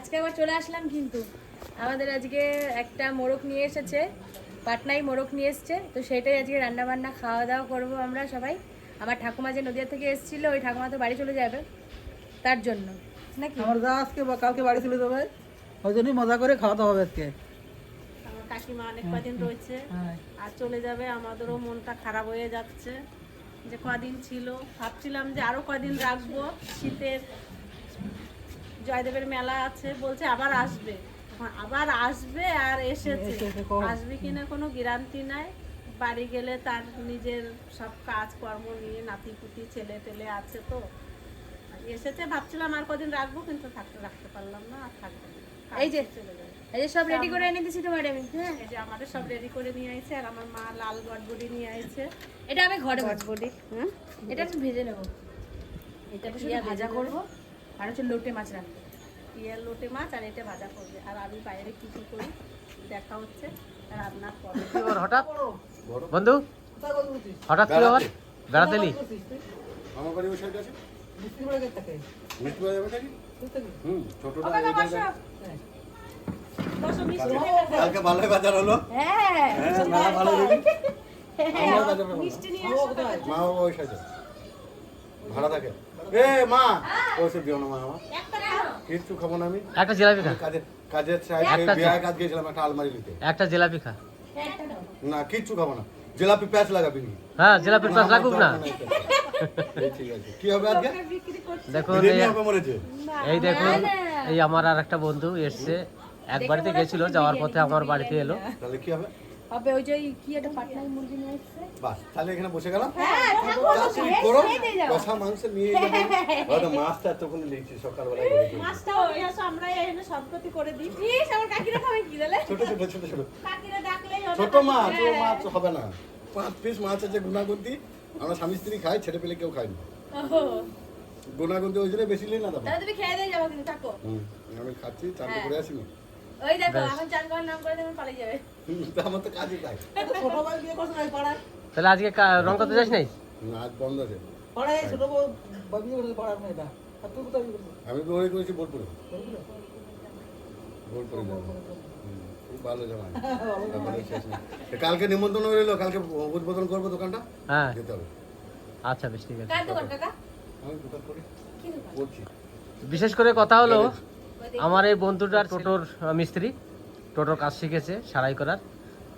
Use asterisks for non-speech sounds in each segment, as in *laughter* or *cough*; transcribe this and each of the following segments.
আজকে আবার চলে আসলাম কিন্তু। আমাদের আজকে একটা মোরগ নিয়ে এসেছে পাটনাই মোরগ নিয়ে এসছে। তো সেটাই আজকে রান্না বান্না খাওয়া দাওয়া করব আমরা সবাই। আমার ঠাকুমা যে নদিয়া থেকে এসেছিল ওই ঠাকুমা তো বাড়ি চলে যাবে তার জন্য নাকি? আমার দা আজকে বা কালকে বাড়ি চলে যাবে ওই জন্যই মজা করে খাওয়াতে হবে আজকে। আমার কাকিমা অনেক কদিন রয়েছে হ্যাঁ। আর চলে যাবে আমাদেরও মনটা খারাপ হয়ে যাচ্ছে। যে কদিন ছিল ভাবছিলাম যে আরও কদিন রাখব শীতের জয়দেবের মেলা আছে বলছে আবার আসবে। আবার আসবে আর এসেছে। আসবে কিনা কোনো গ্যারান্টি নাই। বাড়ি গেলে তার নিজের সব কাজ কর্ম নিয়ে নাতি পুতি ছেলে টেলে আছে তো। এসেছে ভাবছিলাম আর কদিন রাখব কিন্তু থাকতে রাখতে পারলাম না আর থাকবে না। এই যে এই যে সব রেডি করে এনে দিছি তোমার আমি হ্যাঁ? এই যে আমাদের সব রেডি করে নিয়ে আইছে আর আমার মা লাল গড়বড়ি নিয়ে আইছে। এটা আমি ঘরে গড়বড়ি হুম? এটা একটু ভেজে নেব। এটা শুধু ভাজা করব আর হচ্ছে লোটে মাছ রাখব। পিয়ার লোটে মাছ আর এটা ভাজা করবে। আর আমি বাইরে কি কি করি দেখা হচ্ছে রান্নার পরে হঠাৎ? বন্ধু? হঠাৎ কি আবার বেড়াতে। আমার বাড়ি ওই সাইডে আছে। জায়গায়- হ্যাঁ বসো মিষ্টি কালকে ভালোই বাজার হলো। হ্যাঁ হ্যাঁ ভালো মা ওই সাইডে ভাড়া থাকে। এ মা! ওইসব দিও না মা আমার কিচ্ছু খাব না আমি। একটা জিলাপি খা। কাজের কাজের সাইড একটা বিয়ে কাজ গেছিলাম একটা আলমারি নিতে। একটা জিলাপি খা। না কিচ্ছু খাব না। জিলাপি প্যাঁচ লাগাবি নি। হ্যাঁ জিলাপির পাশ লাগুক না। ঠিক আছে। কি হবে আজকে? দেখুন এই- দেখুন। এই আমার আর একটা বন্ধু এসছে। এক বাড়িতে গেছিল যাওয়ার পথে আমার বাড়িতে এলো। তাহলে কি হবে? হবে ওই যে কি একটা পাটনাই মুরগি নিয়ে এসছে? বাস তাহলে এখানে বসে গেলাম। হ্যাঁ করো কষা মাংস নিয়ে *laughs* যাব মাছটা এতক্ষণ লিখছি সকালবেলা। মাছটাও নিয়ে আসো আমরা এনে সবগতি করে দিই। ইস আমার কাকিরা খাবে কি দিলে ছোট ছোট ছোট ছোট। কাকিরা ডাকলেই হবে ছোট মাছ ও মাছ হবে না। পাঁচ পিস মাছ আছে গুণাগুন্তি আমরা স্বামী স্ত্রী খাই ছেলে পেলে কেউ খাই না। গুণাগুন্তি ওই জন্য বেশি নিই না তাহলে তুমি খেয়ে দিয়ে যাব কিন্তু থাকো। আমি খাচ্ছি চান করে আসি না ওই দেখো এখন চান করার নাম করে দেবেন পালিয়ে যাবে। আমার তো কাজই তাই। ছোট ভাই বিয়ে করছে না পাড়ায়? তাহলে আজকে কা- রং করতে যাস নাই? না, আজ বন্ধ আছে। পাড়ায় ছোট বউ বিয়ে করছে পাড়ার মেয়েটা আর তুই কোথায় বিয়ে করছিস? আমি তো ওই করেছি বোলপুরে। বোলপুরে? ভালো জামাই *laughs* কালকে নিমন্ত্রণ রইল কালকে উদ্বোধন করব দোকানটা। হ্যাঁ। যেতে হবে। আচ্ছা বেশ ঠিক আছে। বিশেষ করে কথা হলো আমার এই বন্ধুটার টোটোর মিস্ত্রি। টোটোর কাজ শিখেছে সারাই করার।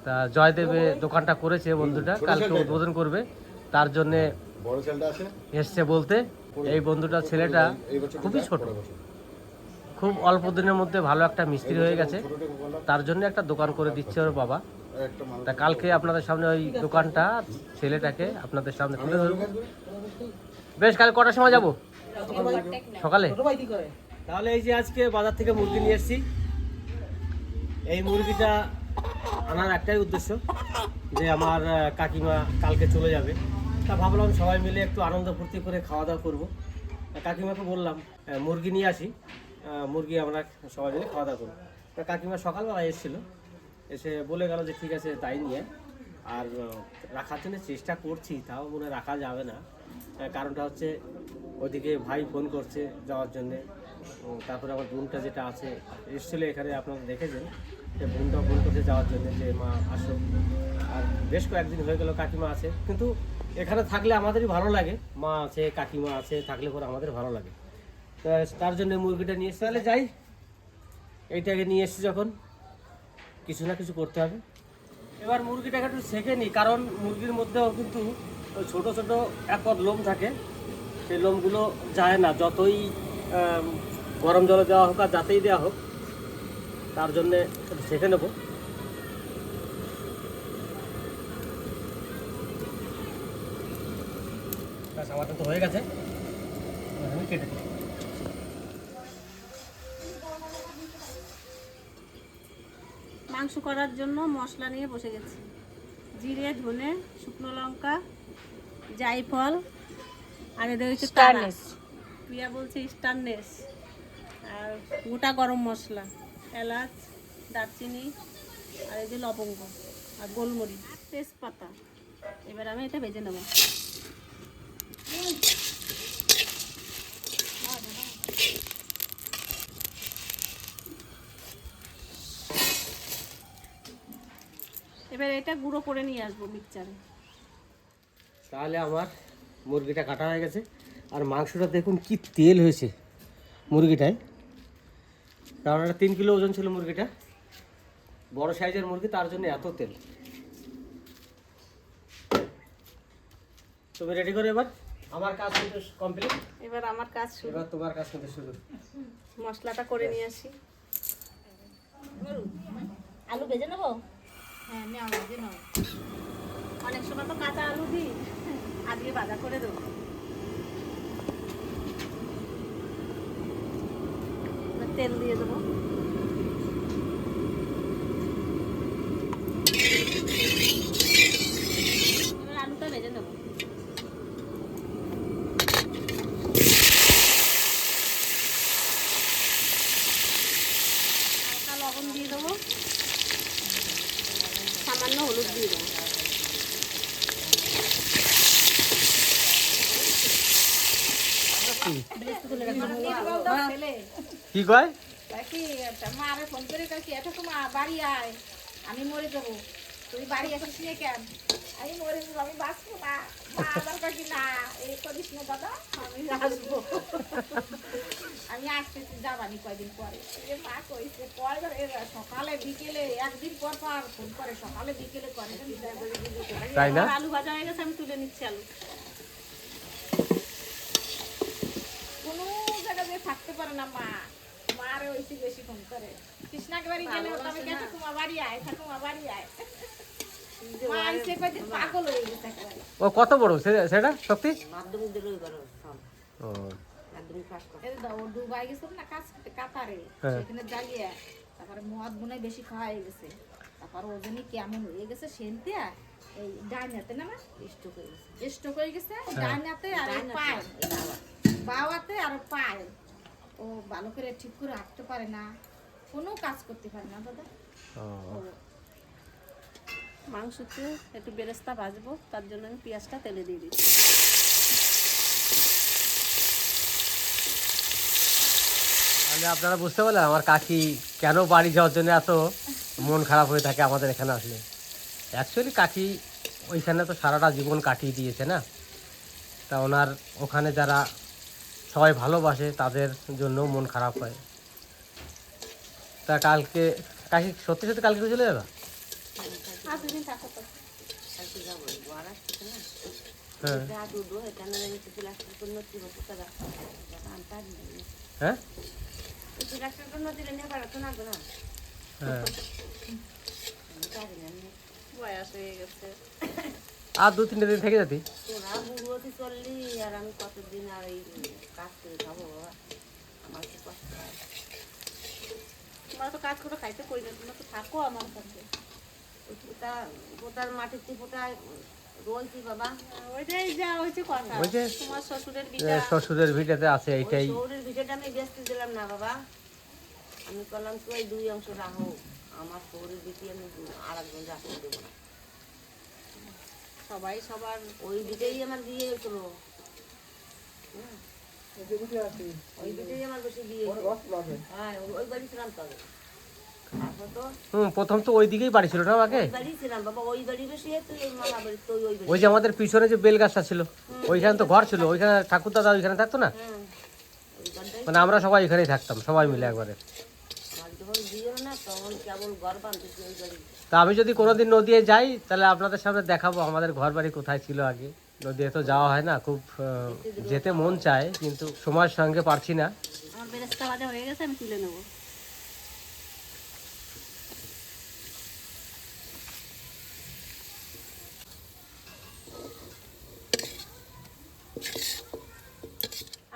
তা জয়দেবে দোকানটা করেছে বন্ধুটা কালকে উদ্বোধন করবে। তার জন্যে বড় এসছে বলতে এই বন্ধুটার ছেলেটা খুবই ছোট। খুব অল্প দিনের মধ্যে ভালো একটা মিস্ত্রি হয়ে গেছে। তার জন্য একটা দোকান করে দিচ্ছে ওর বাবা। তা কালকে আপনাদের সামনে ওই দোকানটা ছেলেটাকে আপনাদের সামনে তুলে ধরবো। বেশ কাল কটার সময় যাব? সকালে? তাহলে এই যে আজকে বাজার থেকে মুরগি নিয়ে এসেছি। এই মুরগিটা আনার একটাই উদ্দেশ্য, যে আমার কাকিমা কালকে চলে যাবে। তা ভাবলাম সবাই মিলে একটু আনন্দ ফুর্তি করে খাওয়া দাওয়া করব। কাকিমাকে বললাম মুরগি নিয়ে আসি। মুরগি আমরা সবাই মিলে খাওয়া দাওয়া করব। তা কাকিমা সকালবেলা এসেছিল, এসে বলে গেল যে, ঠিক আছে, তাই নিয়ে আর রাখার জন্য চেষ্টা করছি, তাও মনে রাখা যাবে না। কারণটা হচ্ছে ওদিকে ভাই ফোন করছে যাওয়ার জন্যে। উম, তারপরে আমার বোনটা যেটা আছে এসেছিল এখানে আপনারা দেখেছেন যে বোনটা ফোন করছে যাওয়ার জন্য যে মা আসো আর বেশ কয়েকদিন হয়ে গেল কাকিমা আছে কিন্তু এখানে থাকলে আমাদেরই ভালো লাগে। মা আছে কাকিমা আছে থাকলে পরে আমাদের ভালো লাগে। তো তার জন্য মুরগিটা নিয়ে এসে তাহলে যাই এইটাকে নিয়ে এসেছি যখন। কিছু না কিছু করতে হবে। এবার মুরগিটাকে একটু সেঁকে নিই কারণ মুরগির মধ্যেও কিন্তু ছোটো ছোটো একর লোম থাকে। সেই লোমগুলো যায় না যতই গরম জলে দেওয়া হোক আর যাতেই দেওয়া হোক তার জন্যে সেঁকে নেব। ব্যাস তো হয়ে গেছে। আমি কেটে দিই। মাংস করার জন্য মশলা নিয়ে বসে গেছি। জিরে ধনে শুকনো লঙ্কা জায়ফল আর এদের হচ্ছে প্রিয়া বলছে স্টারনেস গোটা গরম মশলা, এলাচ, দারচিনি আর এই যে লবঙ্গ আর গোলমরিচ, তেজপাতা। এবার আমি এটা ভেজে নেব। এবার এটা গুঁড়ো করে নিয়ে আসব মিক্সারে তাহলে আমার মুরগিটা কাটা হয়ে গেছে। আর মাংসটা দেখুন কি তেল হয়েছে মুরগিটায়। কারণ এটা তিন কিলো ওজন ছিল মুরগিটা। বড় সাইজের মুরগি তার জন্য এত তেল। তুমি রেডি করো এবার? আমার কাজ কিন্তু কমপ্লিট এবার আমার কাজ শুরু। এবার তোমার কাজ কিন্তু শুরু। মশলাটা করে নিয়ে আসি আলু ভেজে নেব? হ্যাঁ নেওয়া ভেজে নাও অনেক সময় তো কাঁচা আলু দিই। আজকে বাজা করে দেবো। তেল দিয়ে দেবো এবার আলুটা ভেজে নেব হালকা লবণ দিয়ে দেবো সামান্য হলুদ দিয়ে দেবো কি কয়? কি মারে ফোন করে কাকি এটা তো বাড়ি আয় আমি মরে যাব। তুই বাড়ি আসিস নি কেন? আমি মরে যাব আমি বাঁচবো না। মা আবার কাকি না এই করিস না দাদা আমি আসব আমি আসতেছি যাবানি কয়দিন পরে। মা কইছে পরে সকালে বিকেলে একদিন পর পর ফোন করে সকালে বিকেলে করে। তাই না? আলু ভাজা হয়ে গেছে আমি তুলে নিচ্ছি আলু। কোনো জায়গা দিয়ে থাকতে পারে না মা। মারে ওইসি বেশি ফোন করে। কৃষ্ণাকে বাড়ি গেলে তো আমি গেছে তোমার বাড়ি আয় ঠাকুমা বাড়ি আয়। হয়ে ও কত বড়? সেটা? সত্যি? ও। এই দাও দুবাই গেছিল না কাজ কাতারে। হ্যাঁ। সেখানে জ্বালিয়ে তারপরে মদ মনে বেশি খাওয়া হয়ে গেছে। তারপর ওজনই কেমন হয়ে গেছে সেনতে এই না হয়ে গেছে। স্টোক হয়ে গেছে ডাইনাতে আর পায়ে। বাওয়াতে আর পায়ে। ও ভালো করে ঠিক করে হাঁটতে পারে না কোনো কাজ করতে পারে না দাদা। ও। মাংসতে একটু বেরেস্তা ভাজবো তার জন্য আমি পেঁয়াজটা তেলে দিয়ে দিচ্ছি। তাহলে আপনারা বুঝতে পারলেন আমার কাকি কেন বাড়ি যাওয়ার জন্য এত মন খারাপ হয়ে থাকে আমাদের এখানে আসলে। অ্যাকচুয়ালি কাকি ওইখানে তো সারাটা জীবন কাটিয়ে দিয়েছে না? তা ওনার ওখানে যারা সবাই ভালোবাসে, তাদের জন্য মন খারাপ হয়। তা কালকে কাকি সত্যি সত্যি কালকে চলে যাবে? হ্যাঁ। হ্যাঁ? হ্যাঁ। আর দু তিনটে দিন থেকে যাতি? তোরা বুড়োতে চললি, আর আমি কতদিন আর এই হয় তো তো ওই ওই শ্বশুরের ভিটেতে আছে ওই এইটাই। আমি করলাম তুই এই দুই অংশ রাখো আমার শহরের ভিটি আমি আর একজন রাখতে দেবো না সবাই সবার ওই ভিটেই আমার বিয়ে হয়েছিল। হ্যাঁ প্রথম তো ওই দিকেই বাড়ি ছিল না আগে? ওই বাড়ি ছিলাম বাবা ওই বাড়ি বেশি তুই ওই মামা বাড়ি তুই ওই বাড়ি ওই যে আমাদের পিছনে যে বেল গাছটা ছিল ওইখানে তো ঘর ছিল ওইখানে ঠাকুর দাদা ওইখানে থাকতো না? মানে আমরা সবাই এখানেই থাকতাম সবাই মিলে একবারে। তা আমি যদি কোনোদিন নদিয়ে যাই তাহলে আপনাদের সামনে দেখাবো আমাদের ঘর বাড়ি কোথায় ছিল আগে। নদিয়ে তো যাওয়া হয় না, খুব যেতে মন চায়, কিন্তু সময়ের সঙ্গে পারছি না। বেরেস্তা ভাজা হয়ে গেছে, আমি তুলে নেব।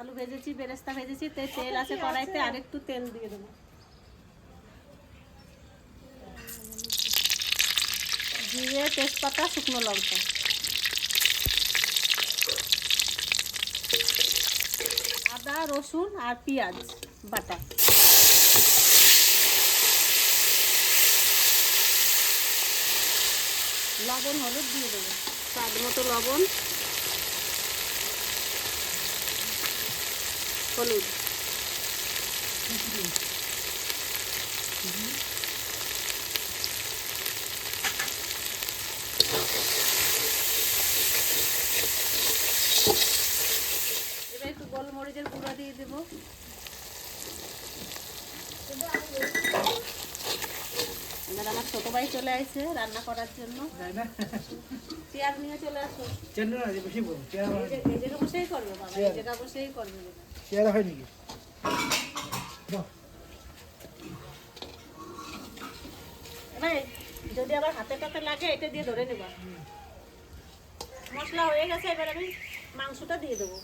আলু ভেজেছি, বেরেস্তা ভেজেছি, তে তেল আছে কড়াইতে, আর একটু তেল দিয়ে দেবো। জিরে, তেজপাতা, শুকনো লঙ্কা। আদা রসুন আর পেঁয়াজ বাটা। লবণ হলুদ দিয়ে দেবো। স্বাদ মতো লবণ। হলুদ এবার একটু গোলমরিচের গুঁড়ো দিয়ে দেবো এবার আমার ছোট ভাই চলে আসছে রান্না করার জন্য। চেয়ার নিয়ে চলে আসো। এই জায়গা বসেই করবে বাবা এই জায়গা বসেই করবে। চেয়ার হয় নাকি? এবার যদি আবার হাতে টাতে লাগে এটা দিয়ে ধরে নেবা। মশলা হয়ে গেছে এবার আমি মাংসটা দিয়ে দেবো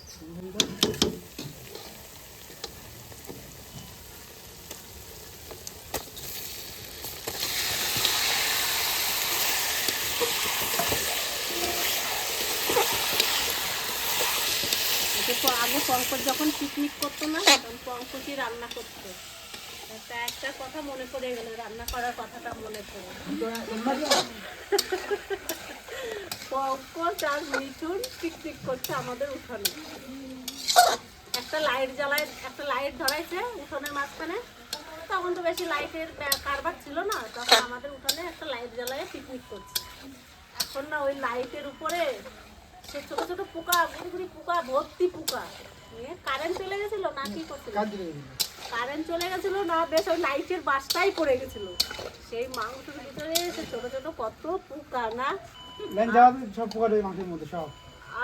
এতে প- পঙ্কজ যখন পিকনিক করতো না, তখন পঙ্কজই রান্না করতো। একটা কথা মনে পড়ে গেল, রান্না করার কথাটা মনে পড়ে। পঙ্কজ আর মিঠুন পিকনিক করছে আমাদের উঠানে। একটা লাইট জ্বালায়, একটা লাইট ধরাইছে উঠোনের মাঝখানে। তখন তো বেশি লাইটের কারবার ছিল না, তখন আমাদের উঠানে একটা লাইট জ্বালায় পিকনিক করছে। এখন না ওই লাইটের উপরে সে ছোট ছোট পোকা, গুড়ি গুড়ি পোকা, ভর্তি পোকা। কারেন্ট চলে গেছিল না কি করছিল। কারেন্ট চলে গেছিল। না বেশ ওই লাইটের বাসটাই পড়ে গেছিল। সেই মাংসের ভিতরে সে ছোট ছোট কত পোকা না? সব পোকা মাংসের মধ্যে সব।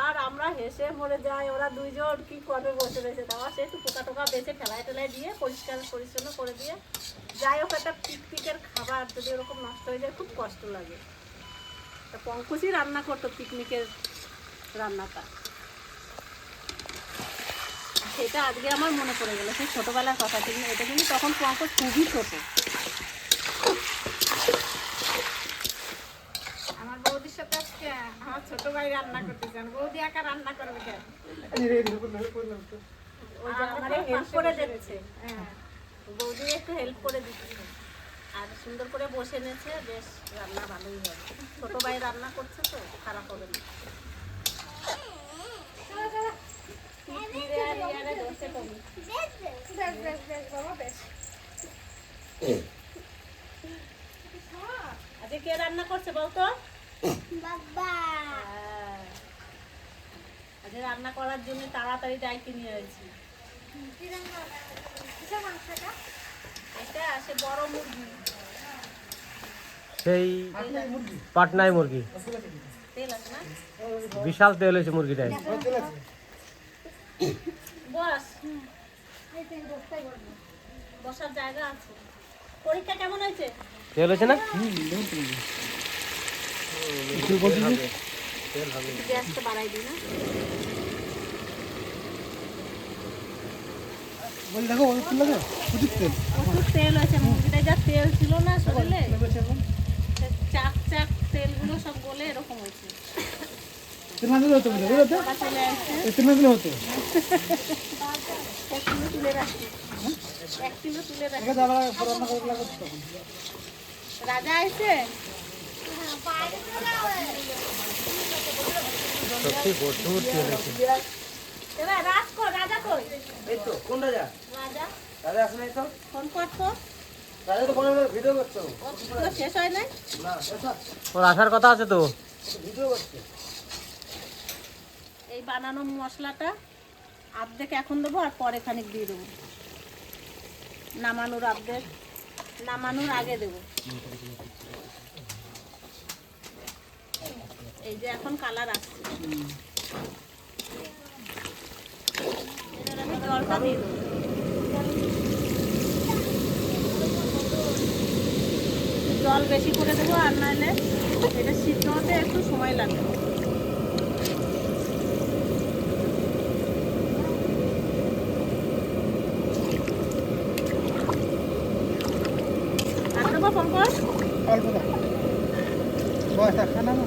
আর আমরা হেসে মরে যাই ওরা দুইজন কি করবে বসে রয়েছে। তাও সে একটু পোকা টোকা বেঁচে ফেলায় টেলায় দিয়ে পরিষ্কার পরিচ্ছন্ন করে দিয়ে যাই হোক একটা পিকনিকের খাবার যদি ওরকম নষ্ট হয়ে যায় খুব কষ্ট লাগে। তা পঙ্কজই রান্না করতো পিকনিকের রান্নাটা। সেটা আজকে আমার মনে পড়ে গেল সেই ছোটোবেলার কথা কিন্তু এটা কিন্তু তখন পঙ্কজ খুবই ছোট। আমার বৌদির সাথে আজকে আমার ছোট ভাই রান্না করতেছেন বৌদি একা রান্না করবে কেন? হেল্প করে দিচ্ছে। হ্যাঁ। বৌদি একটু হেল্প করে দিচ্ছে। আর সুন্দর করে বসে নিয়েছে বেশ রান্না ভালোই হবে। ছোট ভাই রান্না করছে তো খারাপ হবে না তীরে আর ইয়ারে ধরছে কমি। বেশ বেশ বেশ বাবা বেশ আজকে কে রান্না করছে বলতো হ্যাঁ। আজকে রান্না করার জন্য তাড়াতাড়ি ডাইকে নিয়ে আসছি এটা সে বড় মুরগি। সেই পাটনাই মুরগি। তেল আছে না? বিশাল তেল হয়েছে মুরগিটায়। আছে? বস। বসার জায়গা আছে। পরীক্ষা কেমন হয়েছে? তেল হয়েছে না? যে, গ্যাসটা বাড়াই দিই না? বলি দেখো ওই ফুল লাগে প্রচুর তেল প্রচুর তেল হয়েছে মুরগিটায় যা তেল ছিল না শরীরে চাক চাক তেলগুলো সব গলে এরকম হয়েছে। হতো বুঝলে, বুঝলে তো? হতো রাজা আইছে? সত্যি প্রচুর তেল এবার রাজ কর রাজা কই? এই তো কোন রাজা? রাজা। রাজা আসে তো? ফোন রাজা তো কোনো ভিডিও করছ তো শেষ হয় নাই? না ওর আসার কথা আছে তো। ভিডিও করছে। এই বানানো মশলাটা আর্ধেক এখন দেবো আর পরে খানিক দিয়ে দেবো। নামানোর আর্ধেক, নামানোর আগে দেবো। এই যে এখন কালার আসছে। জলটা দিয়ে দেবো। জল বেশি করে দেবো আর নাহলে এটা সিদ্ধ হতে একটু সময় লাগবে আর দেবো পঙ্কজ অল্প দাও বয়স খানা না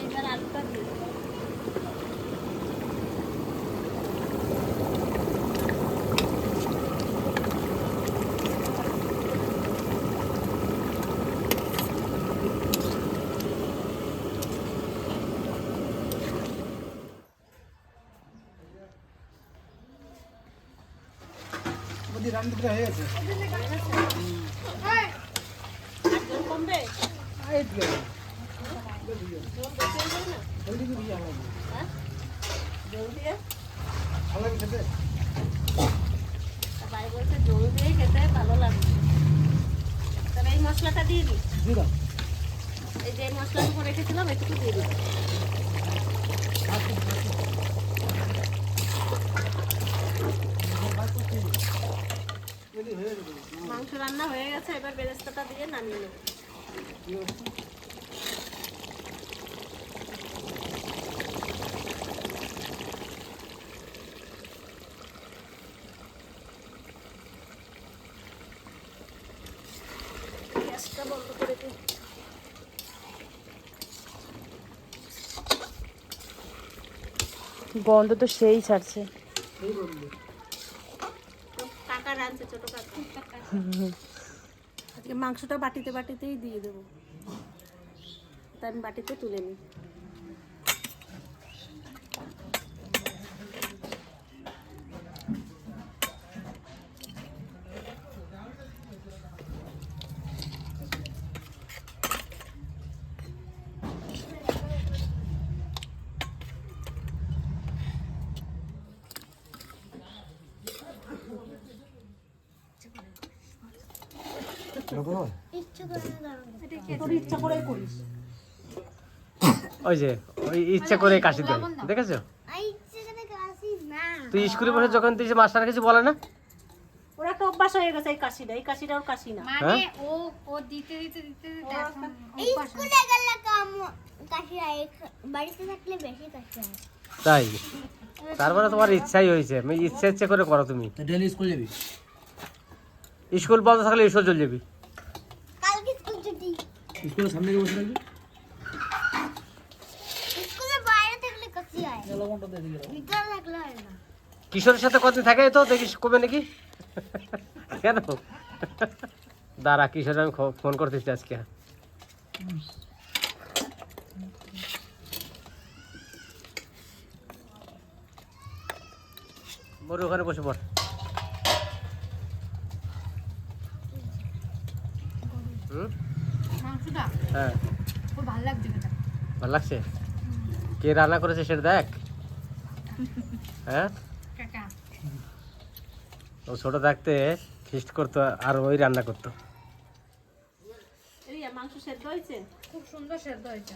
এইবার আলুটা দিয়ে দেবো। বলি রান্নাটা হয়ে গেছে আর জল কমবে এই তো গেছে। ওইদিকে দিয়ে আমার হ্যাঁ জল দিয়ে ভালো লাগে খেতে আর ভাই বলছে জল দিয়ে খেতে ভালো লাগবে তবে এই মশলাটা দিয়ে দিই এই যে মশলাটুকু রেখেছিলাম একটু দিয়ে দিই রেডি হয়ে যাবে মাংস রান্না হয়ে গেছে এবার বেরেস্তাটা দিয়ে নামিয়ে নেব। গ্যাসটা বন্ধ করে দিই। গন্ধ তো সেই ছাড়ছে কাকা রাঁধছে ছোট কাকা আজকে মাংসটা বাটিতে বাটিতেই দিয়ে দেবো। তাই আমি বাটিতে তুলে নিই। ইচ্ছা করেই করিস। ওই যে ওই ইচ্ছা করে কাশি দেয়। দেখেছ? তুই স্কুলে বসে যখন তুই যে মাস্টার কিছু বলে না? ওরা একটা অভ্যাস হয়ে গেছে এই কাশিটা। এই কাশিটা ওর কাশি না। মানে ও ও দিতে দিতে দিতে দিতে এখন অভ্যাস হয়ে স্কুলে গেলে কম কাশি হয় বাড়িতে থাকলে বেশি কাশি হয়। তাই? তারপরে তোমার ইচ্ছাই হয়েছে। আমি ইচ্ছা ইচ্ছে করে করো তুমি। ডেলি স্কুল যাবি? স্কুল বন্ধ থাকলে এসো চলে যাবি। স্কুল স্কুলের সামনে গিয়ে বসে থাকবি? স্কুলের বাইরে থাকলে কাশি লবণটা দিয়ে দিবি ভিতরে থাকলে না। কিশোরের সাথে কত থাকে তো দেখিস কবে নাকি? কেন? দাঁড়া কিশোর আমি খ- ফোন করতেছি আজকে। বড় ওখানে বসে পড় হুম? মাংসটা হ্যাঁ। খুব ভালো লাগছে খেতে। ভালো লাগছে? কে রান্না করেছে সেটা দেখ। হ্যাঁ? ও ছোট থাকতে ফিস্ট করতো আর ওই রান্না করতো। মাংস সেদ্ধ হয়েছে? খুব সুন্দর সেদ্ধ হয়েছে।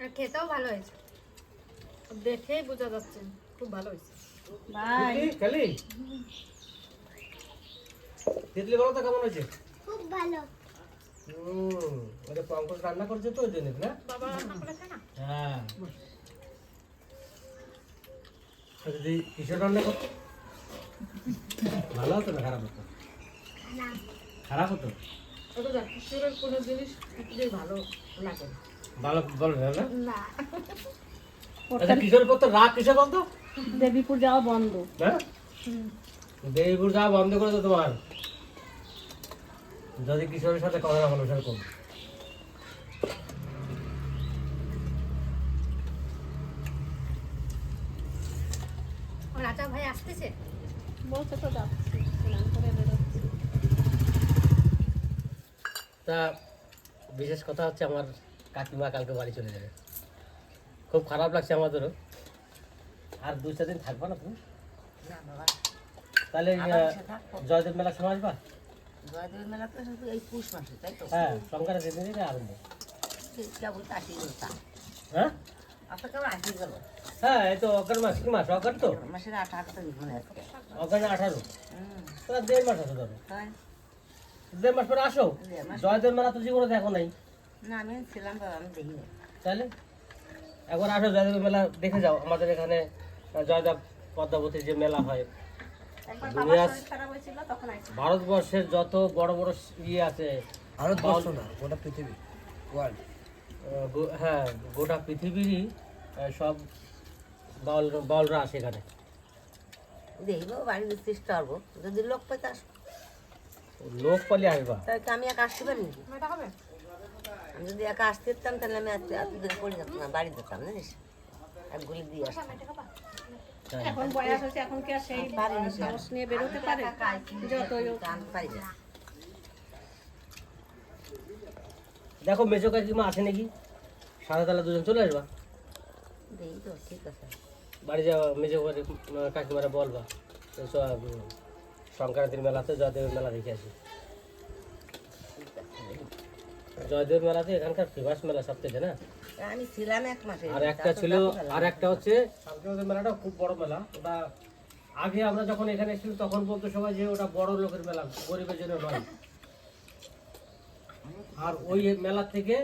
আর খেতেও ভালো হয়েছে। দেখেই বোঝা যাচ্ছে খুব ভালো হয়েছে। ভাই। খালি তিতলি বলো তো কেমন হয়েছে? খুব ভালো। হুম ওটা পঙ্কজ রান্না করছে তো ওই জন্য না? বাবা রান্না করেছে না? হ্যাঁ। যদি কিশোর রান্না করতো ভালো হতো না খারাপ হতো? খারাপ হতো? কিশোরের কোনো জিনিস ভালো লাগে না। ভালো না? না। আচ্ছা কিশোর পর তো রাগ কিসে বলতো? দেবীপুর যাওয়া বন্ধ। হ্যাঁ? দেবীপুর যাওয়া বন্ধ করে তো তোমার? যদি কিশোরের সাথে কথা না বলো সেরকম ও রাজা ভাই আসতেছে? বলছে তো যাচ্ছি বিশেষ কথা হচ্ছে আমার কাকিমা কালকে বাড়ি চলে যাবে। খুব খারাপ লাগছে আমাদেরও। আর দু চার দিন থাকবা না তুমি? তাহলে জয়দেব মেলার সময় আসবা? জয়দেবের মেলা তো শুধু এই পুষ মাসে তাই তো? হ্যাঁ সংক্রান্তি দিন থেকে আরম্ভ কেবল তো আসি গেল তা হ্যাঁ? আপনার কেমন আসি গেল। হ্যাঁ এই তো অকার মাস কি মাস? অকার তো? মাসের আট আট তারিখ মনে আজকে অকার আঠারো। তাহলে দেড় মাস আছে দেড় মাস পরে আসো। মেলা তো জীবনে দেখো নাই। না আমি ছিলাম আমি দেখিনি। তাহলে? আসো জয়দেব মেলা দেখে যাও। আমাদের এখানে জয়দেব পদ্মাবতীর যে মেলা হয় ভারতবর্ষের যত বড় বড় ইয়ে আছে ভারতবর্ষ না গোটা পৃথিবী ওয়ার্ল্ড হ্যাঁ গোটা পৃথিবীরই সব বাউল বাউলরা আসে এখানে। দেখব বাড়ির চেষ্টা করব যদি লোক পেতে আসব লোক পালি আসবা। আমি একা আসতে পারি আমি যদি একা আসতে পারতাম তাহলে আমি এত পড়ে যেতাম না বাড়ি যেতাম জানিস? এক গুলি দিয়ে আসতাম। তাই। এখন বয়স হয়েছে এখন কি আর সেই সাহস নিয়ে বেরোতে পারে? যতই দেখো মেজো কাকিমা আছে নাকি? সাদা তাহলে দুজন চলে আসবা? বাড়ি যাওয়া মেজো কাকিমারা বলবা সব, সংক্রান্তির মেলাতে জয়দেবের মেলা দেখে আসি। জয়দেবের মেলাতে এখানকার ফেমাস মেলা সবথেকে না? আমি ছিলাম এক মাসে আর একটা ছিল আর একটা হচ্ছে শান্তিনিকেতন মেলাটা খুব বড় মেলা। ওটা আগে আমরা যখন এখানে এসেছিলাম তখন বলতো সবাই যে ওটা বড় লোকের মেলা গরিবের জন্য নয়। আর ওই মেলা থেকে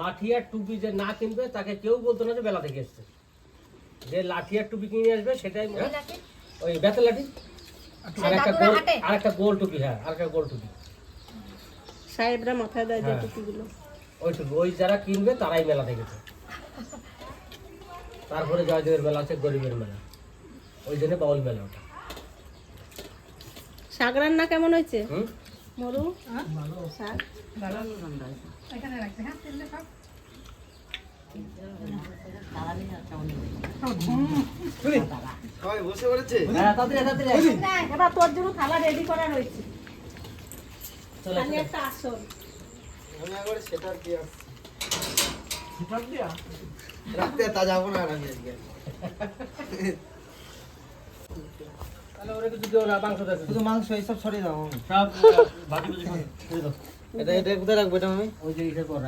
লাঠি আর টুপি যে না কিনবে তাকে কেউ বলতো না যে মেলা থেকে এসছে। যে লাঠি আর টুপি কিনে আসবে সেটাই ওই বেতের লাঠি? আর একটা গোল আর একটা গোল টুপি হ্যাঁ আর একটা গোল টুপি। সাহেবরা মাথায় দেয় যে হ্যাঁ। টুপিগুলো। ওই ওই যারা কিনবে তারাই মেলা দেখেছে। তারপরে জয়দেবের মেলা আছে গরিবের মেলা। ওই জন্য বাউল মেলা ওটা। শাক রান্না কেমন হয়েছে? মরু? শাক? হ্যাঁ তাড়াতাড়ি তাড়াতাড়ি তোর জন্য থালা রেডি করা রয়েছে। একটা আসল। সেটার দিয়ে আসছি। সেটার দিয়া রাতে তা যাব না আমি আজকে। তাহলে ওরা কিছু দিও না মাংস দেয় শুধু মাংস এইসব সরিয়ে দাও। সব। *laughs* এটা এটা কোথায় রাখব এটা আমি ওই যে ইসের পর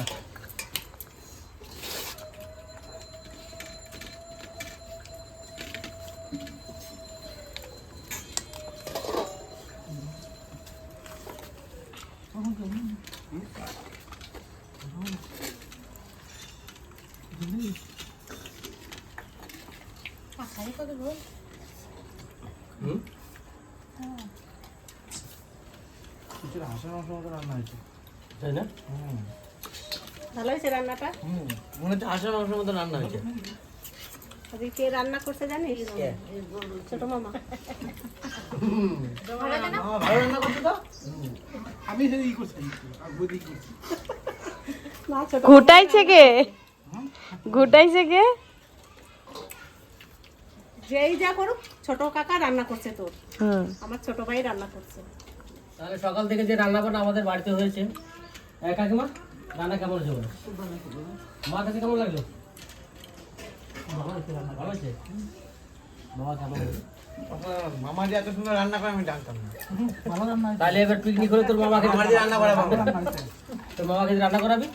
তাই না? ভালো হয়েছে রান্নাটা? মনে হচ্ছে হাঁসের মাংসের মতো রান্না হয়েছে। আজকে কে রান্না করছে জানিস? ছোট মামা। মামা ভালো রান্না করছে তো? আমি সেই ই করছি আর বদি করছি। ঘুটাইছে কে? ঘুটাইছে কে? যেই যা করুক ছোট কাকা রান্না করছে তোর। আমার ছোট ভাই রান্না করছে। তাহলে সকাল থেকে যে রান্না বান্না আমাদের বাড়িতে হয়েছে কাকিমা রান্না কেমন হয়েছে বলো? মা কাছে কেমন লাগল? ভালো বাবা মামা যে এত সুন্দর রান্না করে আমি জানতাম না। তাহলে এবার পিকনিক হলে তোর মামাকে রান্না করাবো তোর মামাকে যে রান্না করাবি?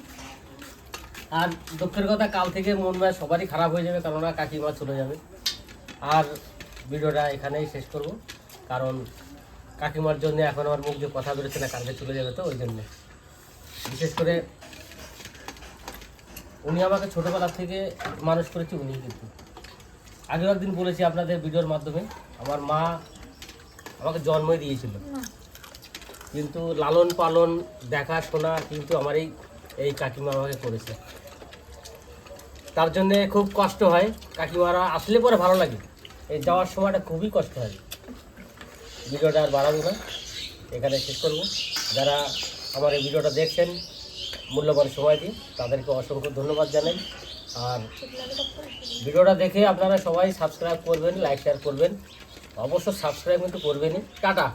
আর দুঃখের কথা কাল থেকে মন মেজাজ সবারই খারাপ হয়ে যাবে কেননা কাকিমা চলে যাবে। আর ভিডিওটা এখানেই শেষ করব কারণ কাকিমার জন্য এখন আমার মুখ দিয়ে কথা বেরোচ্ছে না কালকে চলে যাবে তো ওই জন্যে। বিশেষ করে উনি আমাকে ছোটোবেলা থেকে মানুষ করেছে উনি কিন্তু। আগেও একদিন বলেছি আপনাদের ভিডিওর মাধ্যমে, আমার মা আমাকে জন্মই দিয়েছিল। কিন্তু লালন পালন দেখাশোনা কিন্তু আমার এই এই কাকিমা আমাকে করেছে। তার জন্যে খুব কষ্ট হয়, কাকিমারা আসলে পরে ভালো লাগে। এই যাওয়ার সময়টা খুবই কষ্ট হয়। ভিডিওটা আর বাড়াবো না। এখানে শেষ করব। যারা আমার এই ভিডিওটা দেখছেন, মূল্যবান সময় দিন। তাদেরকে অসংখ্য ধন্যবাদ জানাই। আর ভিডিওটা দেখে আপনারা সবাই সাবস্ক্রাইব করবেন লাইক শেয়ার করবেন। অবশ্য সাবস্ক্রাইব কিন্তু করবেনই। টাটা!